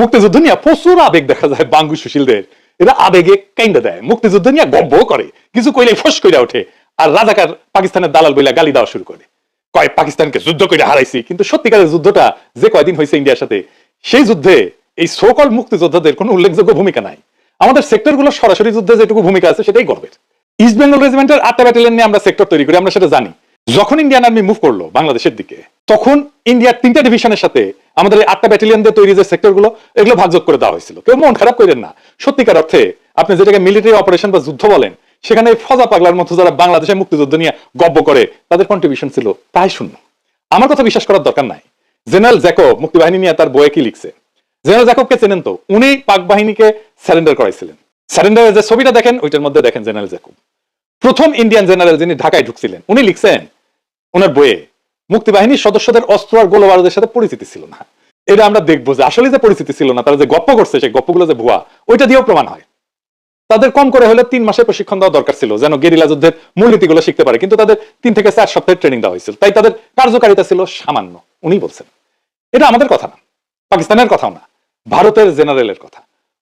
মুক্তিযুদ্ধ নিয়ে প্রচুর আবেগ দেখা যায় বাঙ্গু সুশীলদের। এরা আবেগে কাইন্দা দেয়, মুক্তিযুদ্ধ নিয়ে গব্ব করে, কিছু কইলে ফস করে ওঠে, আর রাজাকার পাকিস্তানের দালাল বইলা গালি দেওয়া শুরু করে। কয়, পাকিস্তানকে যুদ্ধ করে হারাইছি, কিন্তু সত্যিকারের যুদ্ধটা যে কয়দিন হয়েছে ইন্ডিয়ার সাথে, সেই যুদ্ধে এই সোকল মুক্তিযোদ্ধাদের কোনো উল্লেখযোগ্য ভূমিকা নাই। আমাদের সেক্টরগুলো সরাসরি যুদ্ধে যেটুকু ভূমিকা আছে সেটাই গর্বের। ইস্ট বেঙ্গল রেজিমেন্টের আটটা ব্যাটালিয়ন নিয়ে আমরা সেক্টর তৈরি করি, আমরা সেটা জানি। যখন ইন্ডিয়ান আর্মি মুভ করল বাংলাদেশের দিকে, তখন ইন্ডিয়ার তিনটা ডিভিশনের সাথে আমাদের এই আটটা ব্যাটালিয়ন দিয়ে তৈরি যে সেক্টরগুলো এগুলো ভাগযোগ করে দেওয়া হয়েছিল। কেউ মন খারাপ করেন না। সত্যিকার অর্থে আপনি যেটাকে মিলিটারি অপারেশন বা যুদ্ধ বলেন, সেখানে ফজা পাগলার মতো যারা বাংলাদেশের মুক্তিযুদ্ধ নিয়ে গব্য করে, তাদের কন্ট্রিবিউশন ছিল তাই শূন্য। আমার কথা বিশ্বাস করার দরকার নাই। জেনারেল জ্যাকব মুক্তিবাহিনী নিয়ে তার বইয়ে কি লিখছে? জেনারেল জ্যাকবকে চেনেন তো, উনি পাক বাহিনীকে স্যারেন্ডার করাইছিলেন। স্যারেন্ডারের যে ছবিটা দেখেন, ওইটার মধ্যে দেখেন জেনারেল জ্যাকব। প্রথম ইন্ডিয়ান জেনারেল যিনি ঢাকায় ঢুকছিলেন, উনি লিখছেন, ওনার বইয়ে মুক্তিবাহিনীর সদস্যদের অস্ত্র আর গোলবারুদের সাথে পরিচিতি ছিল না। এটা আমরা দেখব যে আসলে যে পরিচিতি ছিল না, তারা যে গপ্প করছে, সেই গপ্পগুলো যে ভুয়া, ওইটা দিয়েও প্রমাণ হয়। তাদের কম করে হলে তিন মাসের প্রশিক্ষণ দেওয়া দরকার ছিল, যেন গেরিলা যুদ্ধের মূলনীতিগুলো শিখতে পারে। কিন্তু তাদের তিন থেকে চার সপ্তাহের ট্রেনিং দেওয়া হয়েছিল। তাই তাদের কার্যকারিতা ছিল সামান্য, উনি বলছেন। এটা আমাদের কথা না, পাকিস্তানের কথাও না, ভারতের জেনারেলের কথা।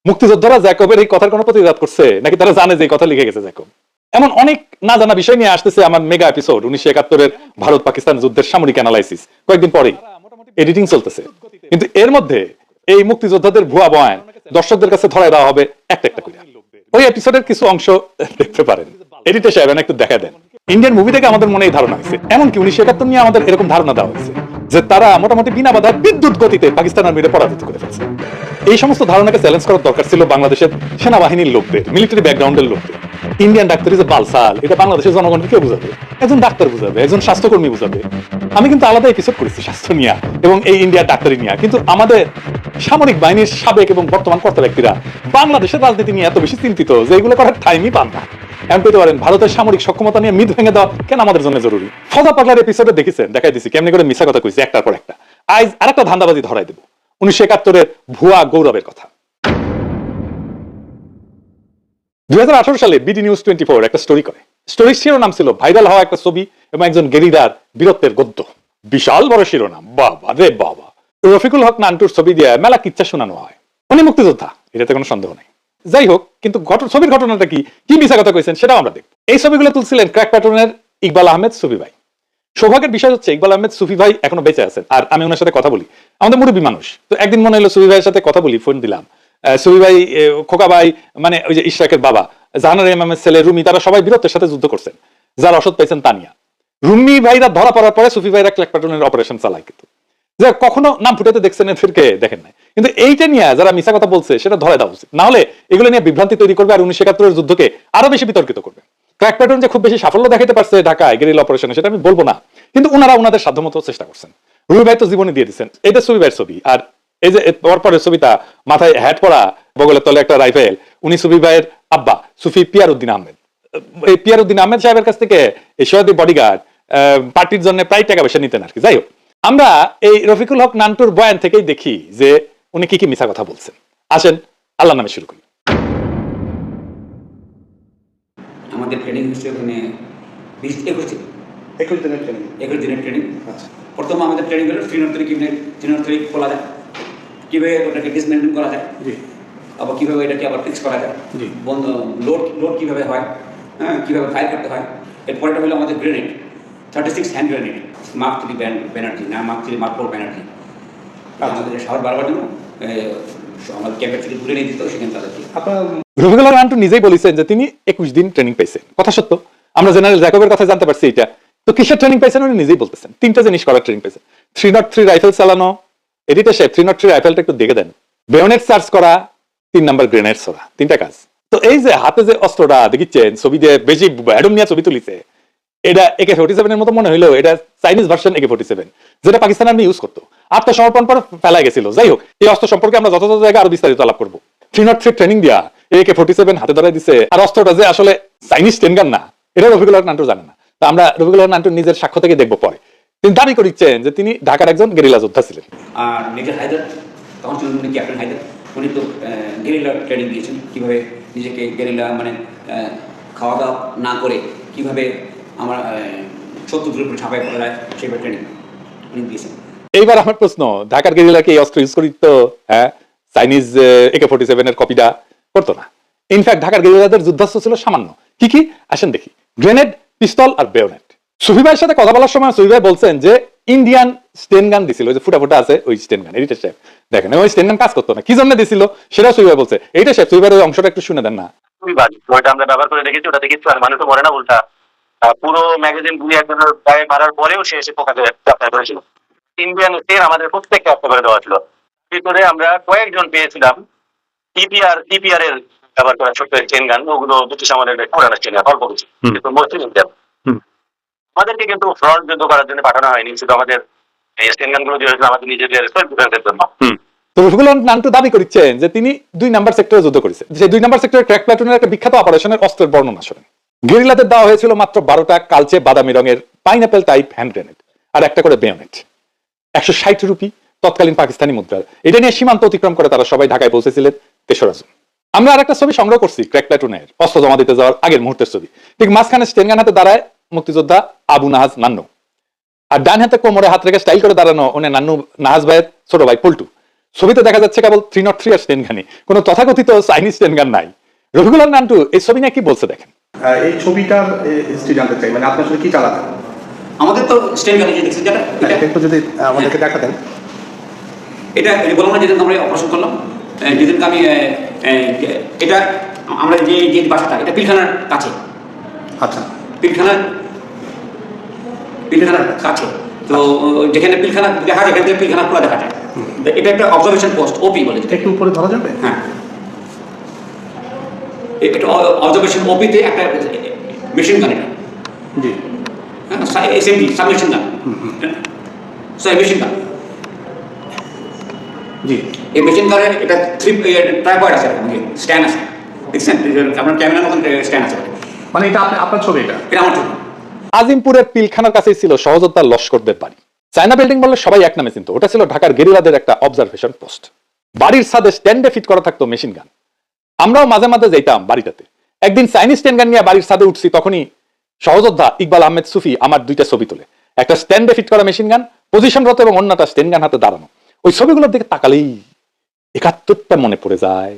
মুক্তিযোদ্ধারা জ্যাকবের এই কথার কোনো প্রতিবাদ করছে, নাকি তারা জানে যে কথা লিখে গেছে জ্যাকব? এমন অনেক না জানা বিষয় নিয়ে আসতেছে আমার মেগা এপিসোড উনিশশো একাত্তরের ভারত পাকিস্তান যুদ্ধের সামরিক অ্যানালাইসিস কয়েকদিন পরেই এডিটিং চলতেছে। কিন্তু এর মধ্যে এই মুক্তিযোদ্ধাদের ভুয়া বয়ান দর্শকদের কাছে ধরায় দেওয়া হবে একটা একটা করে। ওই এপিসোডের কিছু অংশ দেখতে পারেন। এডিটর সাহেব একটু দেখা দেন। ইন্ডিয়ান মুভি থেকে আমাদের মনে এই ধারণা হয়েছে, এমনকি উনিশশো একাত্তর নিয়ে আমাদের এরকম ধারণা দেওয়া হয়েছে, যে তারা মোটামুটি বিনা বাধায় বিদ্যুৎ গতিতে পাকিস্তান আর্মিরে পরাজিত করে ফেলছে। এই সমস্ত ধারণাকে চ্যালেঞ্জ করার দরকার ছিল বাংলাদেশের সেনাবাহিনীর লোকদের মিলিটারি ব্যাকগ্রাউন্ডের লোকদের। ইন্ডিয়ান ডাক্তারি যে বালসাল এটা বাংলাদেশের জনগণকে কে বুঝাবে? একজন ডাক্তার বুঝাবে, একজন স্বাস্থ্যকর্মী বুঝাবে। আমি কিন্তু আলাদা এপিসোড করেছি, স্বাস্থ্য নিয়ে এবং এই ইন্ডিয়ার ডাক্তারি নিয়ে। কিন্তু আমাদের সামরিক বাহিনীর সাবেক এবং বর্তমান কর্তা ব্যক্তিরা বাংলাদেশের রাজনীতি নিয়ে এত বেশি চিন্তিত যে এগুলো করার টাইমই পান না। এমন পেতে পারেন, ভারতের সামরিক সক্ষমতা নিয়ে মিদ ভেঙে দেওয়া কেন আমাদের জন্য জরুরি? ফজা পাগলার এপিসোডে দেখেছেন? দেখাই দিছি, কেমনি করে মিশা কথা কইছি, একটার পর একটা। আজ আরেকটা ধান্দাবাজি ধরাই দেবো। উনিশশো একাত্তরের ভুয়া গৌরবের কথা। দুই হাজার আঠারো সালে বিডি নিউজ টোয়েন্টি ফোর একটা স্টোরি করে। স্টোরি শিরোনাম ছিল ভাইরাল হওয়া একটা ছবি এবং একজন গেরিদার বীরত্বের গদ্য। বিশাল বড় শিরোনাম। বাবা রে বাবা। রফিকুল হক নান্টুর ছবি দিয়ে মেলা কিচ্ছা শোনানো হয়। উনি মুক্তিযোদ্ধা, এটাতে কোনো সন্দেহ নেই। যাই হোক, কিন্তু ছবির ঘটনাটা কি কি মিশা কথা কইছেন সেটাও আমরা দেখব। এই ছবিগুলো তুলছিলেন ক্র্যাক প্যাটার্নের ইকবাল আহমেদ সুফি ভাই। সৌভাগ্যের বিষয় হচ্ছে, ইকবাল আহমেদ সুফি ভাই এখনও বেঁচে আছেন। আর আমি ওনার সাথে কথা বলি। আমাদের মুরব্বী মানুষ। তো একদিন মনে হলো সুফি ভাইয়ের সাথে কথা বলি ফোন দিলাম। সুফি ভাই খোকা ভাই মানে ওই যে ইশরাকের বাবা, জাহানার ইমামের ছেলে রুমি, তারা সবাই বীরত্বের সাথে যুদ্ধ করছেন। যারা অসৎ পাইছেন তানিয়া। রুমি ভাইরা ধরা পড়ার পরে সুফি ভাইরা ক্ল্যাক প্যাটার্নের অপারেশন চালায় কিন্তু। যে কখনো নাম ফুটাতে দেখছেন এদেরকে দেখেন নাই। কিন্তু এইটা নিয়ে যারা মিশা কথা বলছে, সেটা ধরে দেওয়া উচিত। না হলে এগুলো নিয়ে বিভ্রান্তি তৈরি করবে আর উনিশশো একাত্তরের যুদ্ধকে আরও বেশি বিতর্কিত করবে। ক্র্যাক প্যাটার্ন যে খুব বেশি সাফল্য দেখাতে পারছে ঢাকায় গেরিল অপারেশনে সেটা আমি বলব না। কিন্তু ওনারা ওনাদের সাধ্যমতো চেষ্টা করছেন। রুবি ভাই তো জীবনে দিয়ে দিচ্ছেন এটা সুবি ভাইয়ের ছবি। আর এই যে পর পরের ছবিটা মাথায় হ্যাট পরা বগলের তলে একটা রাইফেল উনি সুফি ভাইয়ের আব্বা সুফি পিয়ার উদ্দিন আহমেদ এই পিয়ার উদ্দিন আহমেদ সাহেবের কাছ থেকে এই সৈয়দি বডিগার্ড পার্টির জন্য প্রায় টাকা পয়সা নিতেন আর কি। যাই হোক আমরা এই রফিকুল হক নান্টুর বয়ান থেকেই দেখি যে উনি কি কি মিথ্যা কথা বলছেন। আসেন আল্লাহ নামে শুরু করি। আমাদের ট্রেনিং হচ্ছে ওখানে বিশ একুশ দিন। একুশ দিনের ট্রেনিং একুশ দিনের ট্রেনিং আচ্ছা। প্রথম আমাদের ট্রেনিং হলো ট্রিনোথরি কীভাবে ট্রিনোথরি খোলা যায় কীভাবে ওটাকে ডিসমেন্টেন করা যায়? আবার কীভাবে এটাকে আবার ফিক্স করা যায়? বন্ধ লোড লোড কীভাবে হয়? হ্যাঁ কীভাবে ফায়ার করতে হয়? এরপরটা হলো আমাদের grenade thirty six hand grenade mark three Banerjee না mark three mark four Banerjee আমাদের শহর জন্য আমাদের ক্যাম্পের থেকে নিয়ে দিত সেখানে তাদেরকে। নিজেই বলেছেন যে তিনি একুশ দিন ট্রেনিং পাইছেন কথা সত্য। আমরা জেনারেল জ্যাকবের কথা জানতে পারছি এটা। তো কিসের ট্রেনিং পাইছেন উনি নিজেই বলতেছেন। তিনটা জিনিস করার ট্রেনিং পাইছেন থ্রি নট থ্রি রাইফেল চালানো এডিটর সাহেব থ্রি নট থ্রি রাইফেলটা একটু দেখে দেন। বেয়নেট চার্জ করা, তিন নাম্বার গ্রেনেড ছোড়া, তিনটা কাজ। তো এই যে হাতে যে অস্ত্রটা দেখিচ্ছেন, ছবি দিয়ে বেশি অ্যাডম নিয়ে ছবি তুলিছে, এটা একে ফোর্টি সেভেনের মতো মনে হইল এটা Chinese version AK forty seven যেটা পাকিস্তান আর্মি ইউজ করতো। আত্মসমর্পণ পর ফেলা গেছিল। যাই হোক, এই অস্ত্র সম্পর্কে আমরা যথাযথ জায়গায় আরও বিস্তারিত আলাপ করব। থ্রি নট থ্রি ট্রেনিং দিয়া একে ফোর্টি সেভেন হাতে ধরে দিছে, আর অস্ত্রটা যে আসলে চাইনিজ টেনগান না, এটা রফিকুল নান্টু জানে না। তা আমরা রফিকুল হক নান্টুর নিজের সাক্ষ্য থেকে দেখব পরে। তিনি দাবি করিচ্ছেন যে তিনি ঢাকার একজন গেরিলা যোদ্ধা ছিলেন। আর মেজর হায়দার তখন ছিলেন উনি ক্যাপ্টেন হায়দার। উনি তো গেরিলা ট্রেনিং দিয়েছেন কীভাবে নিজেকে গেরিলা মানে খাওয়া দাওয়া না করে কীভাবে আমার শত্রুদের উপরে ঝাঁপাই পড়া সেভাবে ট্রেনিং উনি দিয়েছেন। এইবার আমার প্রশ্ন ঢাকার গেরিলা কি এই অস্ত্র ইউজ করি তো হ্যাঁ চাইনিজ একে ফোর্টি সেভেনের কপিটা করতো না। ইনফ্যাক্ট ঢাকার গেরিলাদের যুদ্ধাস্ত্র ছিল সামান্য। কি কি? আসেন দেখি। গ্রেনেড পিস্তল আর বেয়োনেট সুফি ভাইয়ের সাথে কথা বলার সময় সুফি ভাই বলছেন যে ইন্ডিয়ান স্টেন গান দিছিল ওই যে ফুটা ফুটা আছে ওই স্টেন গান এডিটার সাহেব দেখেন ওই স্টেন গান কাজ করতো না। কি জন্য দিছিল? সেটা সুফি ভাই বলছে। এইটা সাহেব সুফি ভাইয়ের ওই অংশটা একটু শুনে দেন না। ওইটা আমরা ব্যবহার করে দেখেছি ওটাতে কিছু আর মানুষ তো মরে না উল্টা। পুরো ম্যাগাজিন ঘুরে একজনের গায়ে মারার পরেও সে এসে পোকাকে গ্রেপ্তার করেছিল ইন্ডিয়ান স্টেন আমাদের প্রত্যেককে হত্যা করে দেওয়া ছিল। ভিতরে আমরা কয়েকজন পেয়েছিলাম। টিপিআর টিপিআর এর ব্যবহার করা ছোট্ট চেন গান ওগুলো ব্রিটিশ আমাদের পুরানো চেন গান অল্প কিছু। কিন্তু মুসলিম ইন্ডিয়ান হুম। আমাদেরকে কিন্তু ফ্রন্ট যুদ্ধ করার জন্য পাঠানো হয়নি, শুধু আমাদের এই স্টেন গানগুলো দিয়ে আমাদের নিজেদের সেলফ জন্য। নান্টু দাবি যে তিনি দুই নাম্বার সেক্টরে যুদ্ধ সেই দুই নাম্বার ক্র্যাক প্লাটুনের একটা বিখ্যাত অপারেশনের অস্ত্রের বর্ণনা শোনেন। গেরিলাদের দেওয়া হয়েছিল মাত্র বারোটা কালচে বাদামি রঙের পাইনাপেল টাইপ হ্যান্ড গ্রেনেড আর একটা করে বেয়নেট একশো ষাট রুপি তৎকালীন পাকিস্তানি মুদ্রা এটা নিয়ে সীমান্ত অতিক্রম করে তারা সবাই ঢাকায় পৌঁছেছিলেন তেসরা জুন। আমরা আর একটা ছবি সংগ্রহ করছি ক্র্যাক প্লাটুনের অস্ত্র জমা দিতে যাওয়ার আগের মুহূর্তের ছবি। ঠিক মাঝখানে স্টেনগান হাতে দাঁড়ায় মুক্তিযোদ্ধা আবু নাহাজ নান্নু। আর ডান হাতে কোমরে হাত রেখে স্টাইল করে দাঁড়ানো ওনে নান্নু নাহাজ ভাইয়ের ছোট ভাই পল্টু। ছবিতে দেখা যাচ্ছে কেবল থ্রি নট থ্রি আর স্টেন গানি কোনো তথাকথিত চাইনিজ স্টেন গান নাই। রফিকুল নান্টু এই ছবি নিয়ে কি বলছে দেখেন? এই ছবিটার হিস্ট্রি জানতে চাই। মানে আপনি আসলে কি চালাতেন? আমাদের তো যে দেখছি যেটা একটু যদি আমাদেরকে দেখাতেন এটা বললাম না যেদিন আমরা অপারেশন করলাম। আমি এটা আমরা যে যে বাসাটা এটা পিলখানার কাছে। আচ্ছা। পিলখানার পিলখানার কাছে তো যেখানে পিলখানা দেখা যায় এখান পিলখানা পুরো দেখা যায়। এটা একটা অবজারভেশন পোস্ট ওপি বলে একটু উপরে ধরা যাবে? হ্যাঁ। এটা অবজারভেশন ওপিতে একটা মেশিন গান এটা। জি। হ্যাঁ SMG sub machine gun sorry machine gun জি। এই মেশিন গানের এটা থ্রি ট্রাইপয়েড আছে স্ট্যান্ড আছে। দেখছেন? আপনার ক্যামেরার মতন স্ট্যান্ড আছে। মানে এটা আপনি আপনার ছবি এটা। এটা আমার ছবি। আজিমপুরের পিলখানার কাছেই ছিল সহযোদ্ধার লস্করদের বাড়ি। চায়না বিল্ডিং বললে সবাই এক নামে চিনত। ওটা ছিল ঢাকার গেরিলাদের একটা অবজারভেশন পোস্ট বাড়ির ছাদে স্ট্যান্ডে ফিট করা থাকতো মেশিন গান আমরাও মাঝে মাঝে যাইতাম বাড়িটাতে। একদিন চাইনিজ স্ট্যান্ড গান নিয়ে বাড়ির ছাদে উঠছি তখনই সহযোদ্ধা ইকবাল আহমেদ সুফি আমার দুইটা ছবি তোলে। একটা স্ট্যান্ডে ফিট করা মেশিন গান পজিশনরত এবং অন্যটা স্ট্যান্ড গান হাতে দাঁড়ানো। ওই ছবিগুলোর দিকে তাকালেই একাত্তরটা মনে পড়ে যায়।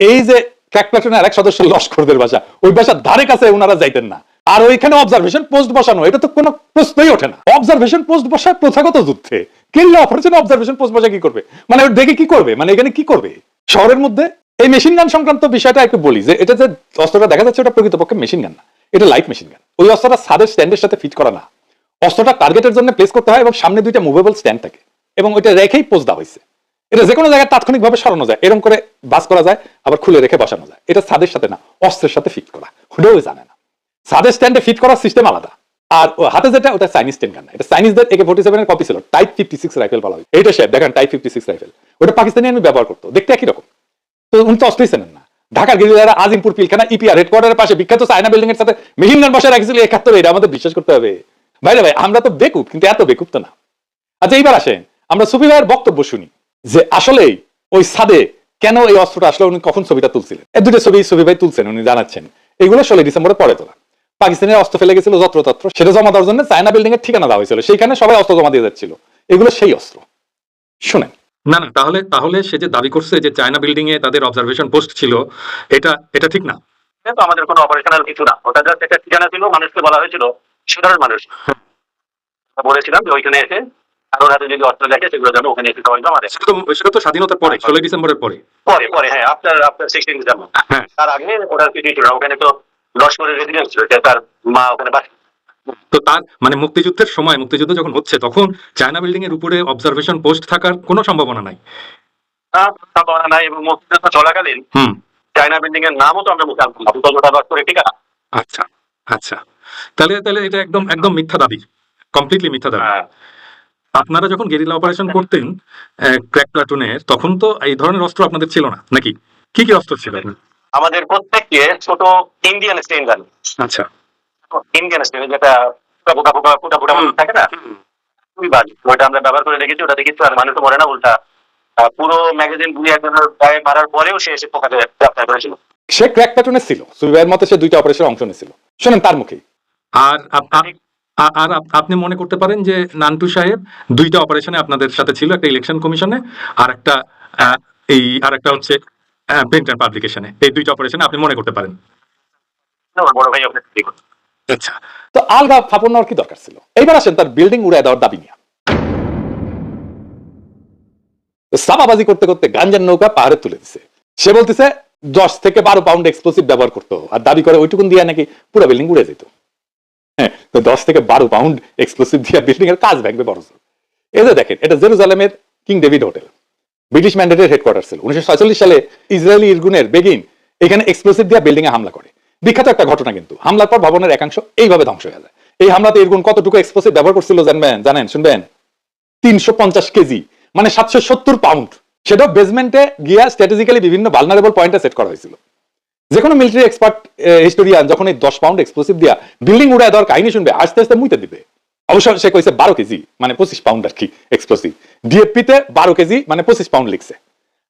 এই যে ক্র্যাক প্লাটুনের এক সদস্য লস্করদের বাসা। ওই বাসার ধারে কাছে ওনারা যাইতেন না। আর ওইখানে অবজারভেশন পোস্ট বসানো, এটা তো কোনো প্রশ্নই ওঠে না। অবজারভেশন পোস্ট বসায় প্রথাগত যুদ্ধে। কেল্লা অপারেশন অবজারভেশন পোস্ট বসা কি করবে? মানে দেখে কি করবে? মানে এখানে কি করবে? শহরের মধ্যে এই মেশিন গান সংক্রান্ত বিষয়টা একটু বলি যে, এটা যে অস্ত্রটা দেখা যাচ্ছে ওটা প্রকৃতপক্ষে মেশিন গান না। এটা লাইট মেশিন গান ওই অস্ত্রটা সাদের স্ট্যান্ডের সাথে ফিট করা না। অস্ত্রটা টার্গেটের জন্য প্লেস করতে হয় এবং সামনে দুইটা মুভেবল স্ট্যান্ড থাকে। এবং ওইটা রেখেই পোজ দেওয়া হয়েছে। এটা যে কোনো জায়গায় তাৎক্ষণিকভাবে সরানো যায় এরকম করে বাস করা যায়, আবার খুলে রেখে বসানো যায়। এটা ছাদের সাথে না, অস্ত্রের সাথে ফিট করা। ওটাও জানে না। ছাদের স্ট্যান্ডে ফিট করার সিস্টেম আলাদা। আর হাতে যেটা, ওটা চাইনিজ স্ট্যান্ড গান এটা চাইনিজদের একে ফোর্টি সেভেনের কপি ছিল টাইপ ফিফটি সিক্স রাইফেল বলা হয়। এইটা সাহেব দেখেন টাইপ ফিফটি সিক্স রাইফেল ওটা পাকিস্তানি আমি ব্যবহার করতো, দেখতে একই রকম। তো উনি তো অস্ত্রই চেনেন না। ঢাকার গেরিলারা আজিমপুর পিলখানা ইপিআর হেডকোয়ার্টারের পাশে বিখ্যাত চায়না বিল্ডিং এর সাথে মেহিন গান বসে রাখছিল, একাত্তর, এটা আমাদের বিশ্বাস করতে হবে। ভাইরে ভাই, আমরা তো বেকুব, কিন্তু এত বেকুব তো না। আচ্ছা এইবার আসেন, আমরা সুফি ভাইয়ের বক্তব্য শুনি। যে আসলেই ওই সাদে কেন এই অস্ত্রটা আসলে উনি কখন ছবিটা তুলছিলেন? এই দুটো ছবি সুফি ভাই তুলছেন উনি জানাচ্ছেন। এগুলো ষোলোই ডিসেম্বরে পরে তোলা। পাকিস্তানের অস্ত্র ফেলে গেছিল যত্রতত্র সেটা জমা দেওয়ার জন্য চায়না বিল্ডিং এর ঠিকানা দেওয়া হয়েছিল। সেইখানে সবাই অস্ত্র জমা দিয়ে যাচ্ছিল। এগুলো সেই অস্ত্র। শুনেন। না না তাহলে তাহলে সে যে দাবি করছে যে চায়না বিল্ডিং এ তাদের অবজারভেশন পোস্ট ছিল এটা এটা ঠিক না। কিন্তু আমাদের কোনো অপারেশনাল কিছু না। ওটা জাস্ট একটা ঠিকানা ছিল মানুষকে বলা হয়েছিল সাধারণ মানুষ। বলেছিলাম যে ওইখানে এসে কারোর হাতে যদি অস্ত্র দেখে সেগুলো যেন ওখানে এসে সবাই জমা দেয়। সেটা তো সেটা তো স্বাধীনতার পরে ষোলোই ডিসেম্বরের পরে। পরে পরে হ্যাঁ আপনার আপনার সিক্সটিন ডিসেম্বর হ্যাঁ। তার আগে ওখানে তো লস্করের রেসিডেন্স ছিল তার মা ওখানে বাস তো তার মানে মুক্তিযুদ্ধের সময় মুক্তিযুদ্ধ যখন হচ্ছে তখন চায়না বিল্ডিং এর উপরে অবজারভেশন পোস্ট থাকার কোনো সম্ভাবনা নাই? সম্ভাবনা নাই এবং মুক্তিযুদ্ধ চলাকালীন হুম। চায়না বিল্ডিং এর নামও তো আমরা মুখে ঠিকানা। আচ্ছা আচ্ছা। তাহলে তাহলে এটা একদম একদম মিথ্যা দাবি। কমপ্লিটলি মিথ্যা দাবি। হ্যাঁ। আপনারা যখন গেরিলা অপারেশন করতেন ক্র্যাক প্লাটুনের তখন তো এই ধরনের অস্ত্র আপনাদের ছিল না নাকি? কি কি অস্ত্র ছিল? আমাদের প্রত্যেককে ছোট ইন্ডিয়ান স্টেন গান আচ্ছা। ইন্ডিয়ান স্টেন যেটা পোকা পোকা ফুটা ফুটা মতো থাকে না? খুবই বাজে। ওটা আমরা ব্যবহার করে রেখেছি ওটা কিছু আর মানুষ তো মরে না উল্টা। আহ, পুরো ম্যাগাজিন ঘুরে একজনের গায়ে মারার পরেও সে এসে পোকাকে গ্রেপ্তার করেছিল। সে ক্র্যাক প্যাটার্নে ছিল। সুফি ভাইয়ের মতে সে দুইটা অপারেশন অংশ নিয়েছিল শোনেন তার মুখে আর আর আপনি মনে করতে পারেন যে নান্টু সাহেব দুইটা অপারেশনে আপনাদের সাথে ছিল একটা ইলেকশন কমিশনে আর একটা এই আর একটা হচ্ছে প্রিন্ট অ্যান্ড পাবলিকেশনে এই দুইটা অপারেশনে আপনি মনে করতে পারেন? ওর বড় ভাই ওকে ঠিক আছে। আচ্ছা। তো আলগা ফাপড় নেওয়ার কি দরকার ছিল? এইবার আসেন তার বিল্ডিং উড়ায় দেওয়ার দাবি নিয়ে। সাবাবাজি করতে করতে গাঞ্জার নৌকা পাহাড়ে তুলে দিছে। সে বলতেছে দশ থেকে বারো পাউন্ড এক্সপ্লোসিভ ব্যবহার করতো আর দাবি করে ওইটুকুন দিয়ে নাকি পুরো বিল্ডিং উড়ে যেত। হ্যাঁ তো দশ থেকে বারো পাউন্ড দিয়ে বিল্ডিং এর কাজ ভাঙবে বড় এই যে দেখেন, এটা জেরুজালেমের কিং ডেভিড হোটেল ব্রিটিশ ম্যান্ডেটের হেডকোয়ার্টার ছিল। উনিশশো সালে ইসরায়েলি ইরগুনের বেগিন এখানে এক্সপ্লোসিভ দিয়ে বিল্ডিং এ হামলা করে। বিখ্যাত একটা ঘটনা কিন্তু। হামলার পর ভবনের একাংশ এইভাবে ধ্বংস হয়ে যায়। এই হামলাতে ইরগুন কতটুকু এক্সপ্লোসিভ ব্যবহার করছিল জানবেন? জানেন, শুনবেন? তিনশো পঞ্চাশ কেজি মানে সাতশো সত্তর পাউন্ড সেটাও বেসমেন্টে গিয়া স্ট্র্যাটেজিক্যালি বিভিন্ন ভালনারেবল পয়েন্টে সেট করা হয়েছিল। যে কোনো মিলিটারি এক্সপার্ট হিস্টোরিয়ান যখন এই দশ পাউন্ড এক্সপ্লোসিভ দিয়া বিল্ডিং উড়ায় দেওয়ার কাহিনী শুনবে, আস্তে আস্তে মুইতে দিবে। অবশ্য সে কইছে বারো কেজি মানে পঁচিশ পাউন্ড আর কি এক্সপ্লোসিভ ডিএফপি তে বারো কেজি মানে পঁচিশ পাউন্ড লিখছে।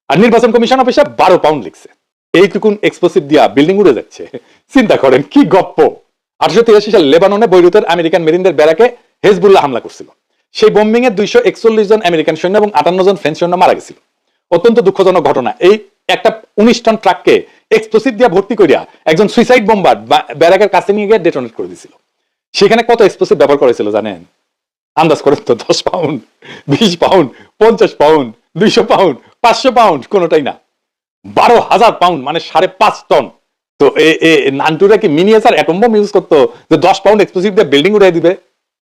আর নির্বাচন কমিশন অফিসে বারো পাউন্ড লিখছে। এইটুকুন এক্সপ্লোসিভ দিয়া বিল্ডিং উড়ে যাচ্ছে। চিন্তা করেন, কি গপ্প। আঠারোশো তিরাশি সালে লেবাননে বৈরুতের আমেরিকান মেরিনদের ব্যারাকে হেজবুল্লাহ হামলা করছিল। সেই বোম্বিং এ দুইশো একচল্লিশ জন আমেরিকান সৈন্য এবং আটান্ন জন ফ্রেঞ্চ সৈন্য মারা গেছিল। অত্যন্ত দুঃখজনক ঘটনা। এই একটা উনিশ টন ট্রাককে এক্সপ্লোসিভ দিয়ে ভর্তি করিয়া একজন সুইসাইড বোম্বার ব্যারাকের কাছে নিয়ে গিয়ে ডেটোনেট করে দিছিল। সেখানে কত এক্সপ্লোসিভ ব্যবহার করেছিল জানেন? আন্দাজ করেন তো, দশ পাউন্ড বিশ পাউন্ড পঞ্চাশ পাউন্ড দুইশো পাউন্ড পাঁচশো পাউন্ড কোনোটাই না। বারো হাজার পাউন্ড মানে সাড়ে পাঁচ টন তো এ- নান্টুরা কি মিনিয়েচার অ্যাটম বোম ইউজ করতো? যে দশ পাউন্ড এক্সপ্লোসিভ দিয়ে বিল্ডিং উড়াই দিবে?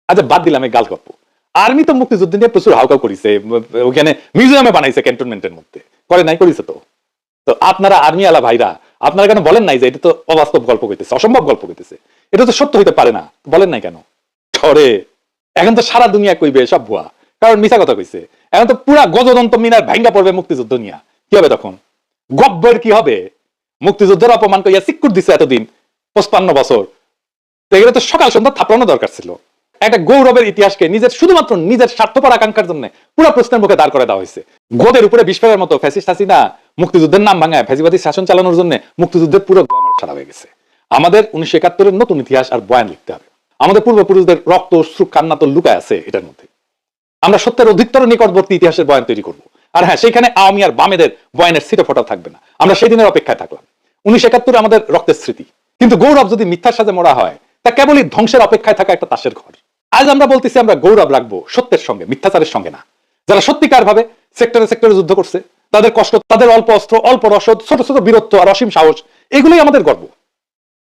আচ্ছা বাদ দিলাম, এই গাল গপ্প আর্মি তো মুক্তিযুদ্ধ নিয়ে প্রচুর হাউকাউ করিছে ওখানে মিউজিয়ামে বানাইছে ক্যান্টনমেন্টের মধ্যে। করে নাই, করিছে তো। তো আপনারা আর্মি আলা ভাইরা, আপনারা কেন বলেন নাই যে এটা তো অবাস্তব গল্প কইতেছে, অসম্ভব গল্প কইতেছে? এটা তো সত্য হইতে পারে না, বলেন নাই কেন? ধরে, এখন তো সারা দুনিয়া কইবে সব ভুয়া, কারণ মিছা কথা কইছে। এখন তো পুরা গজদন্ত মিনার ভাঙ্গা পড়বে মুক্তিযুদ্ধ নিয়া, কি হবে তখন? গব্বর কি হবে? মুক্তিযুদ্ধের অপমান কইয়া সিক্কুর দিছে এতদিন, পঁচপান্ন বছর। তো এগুলো তো সকাল সন্ধ্যা থাপড়ানো দরকার ছিল। একটা গৌরবের ইতিহাসকে নিজের শুধুমাত্র নিজের স্বার্থপর আকাঙ্ক্ষার জন্য পুরো প্রশ্নের মুখে দাঁড় করে দেওয়া হয়েছে। গোদের উপরে বিস্ফোরের মতো ফ্যাসিস্ট হাসিনা মুক্তিযুদ্ধের নাম ভাঙায় ফ্যাসিবাদী শাসন চালানোর জন্য মুক্তিযুদ্ধের পুরো গোয়ামার সারা হয়ে গেছে। আমাদের উনিশশো একাত্তরের নতুন ইতিহাস আর বয়ান লিখতে হবে। আমাদের পূর্বপুরুষদের রক্ত, অশ্রু, কান্না তো লুকায় আছে এটার মধ্যে। আমরা সত্যের অধিকতর নিকটবর্তী ইতিহাসের বয়ান তৈরি করব। আর হ্যাঁ সেখানে আওয়ামী আর বামেদের বয়ানের সিটে ফোটা থাকবে না। আমরা সেই দিনের অপেক্ষায় থাকলাম। উনিশ একাত্তরে আমাদের রক্তের স্মৃতি। কিন্তু গৌরব যদি মিথ্যার সাথে মরা হয়, তা কেবলই ধ্বংসের অপেক্ষায় থাকা একটা তাসের ঘর। আজ আমরা বলতেছি আমরা গৌরব রাখব সত্যের সঙ্গে, মিথ্যাচারের সঙ্গে না। যারা সত্যিকার ভাবে সেক্টরে সেক্টরে যুদ্ধ করছে, তাদের কষ্ট, তাদের অল্প অস্ত্র, অল্প রসদ, ছোট ছোট বীরত্ব আর অসীম সাহস, এগুলোই আমাদের গর্ব।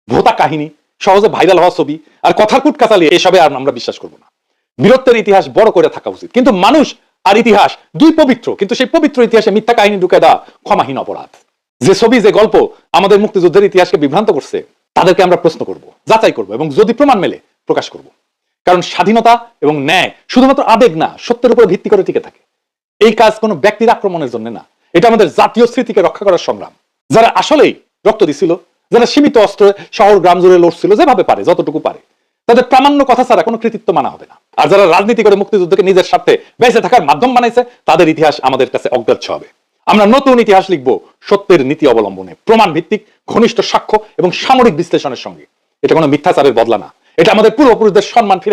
ভোতা কাহিনী, সহজে ভাইরাল হওয়া ছবি আর কথার কুট কাতালি এসবে আর আমরা বিশ্বাস করব না। বীরত্বের ইতিহাস বড় করে থাকা উচিত। কিন্তু মানুষ আর ইতিহাস দুই পবিত্র, কিন্তু সেই পবিত্র ইতিহাসে মিথ্যা কাহিনী ঢুকে দেওয়া ক্ষমাহীন অপরাধ। যে ছবি, যে গল্প আমাদের মুক্তিযুদ্ধের ইতিহাসকে বিভ্রান্ত করছে, তাদেরকে আমরা প্রশ্ন করব, যাচাই করব এবং যদি প্রমাণ মেলে, প্রকাশ করব। কারণ স্বাধীনতা এবং ন্যায় শুধুমাত্র আবেগ না, সত্যের উপর ভিত্তি করে টিকে থাকে। এই কাজ কোনো ব্যক্তির আক্রমণের জন্য না। এটা আমাদের জাতীয় স্মৃতিকে রক্ষা করার সংগ্রাম। যারা আসলেই রক্ত দিছিল, যারা সীমিত অস্ত্রে শহর, গ্রাম জুড়ে লড়ছিল, যেভাবে পারে, যতটুকু পারে, তাদের প্রামাণ্য কথা ছাড়া কোনো কৃতিত্ব মানা হবে না। আর যারা রাজনীতি করে মুক্তিযুদ্ধকে নিজের স্বার্থে বেঁচে থাকার মাধ্যম বানাইছে, তাদের ইতিহাস আমাদের কাছে অগ্রাহ্য হবে। আমরা নতুন ইতিহাস লিখব সত্যের নীতি অবলম্বনে প্রমাণ ভিত্তিক ঘনিষ্ঠ সাক্ষ্য এবং সামরিক বিশ্লেষণের সঙ্গে। এটা কোনো মিথ্যাচারের বদলা না। এটা আমাদের পূর্বপুরুষদের সম্মান ফিরে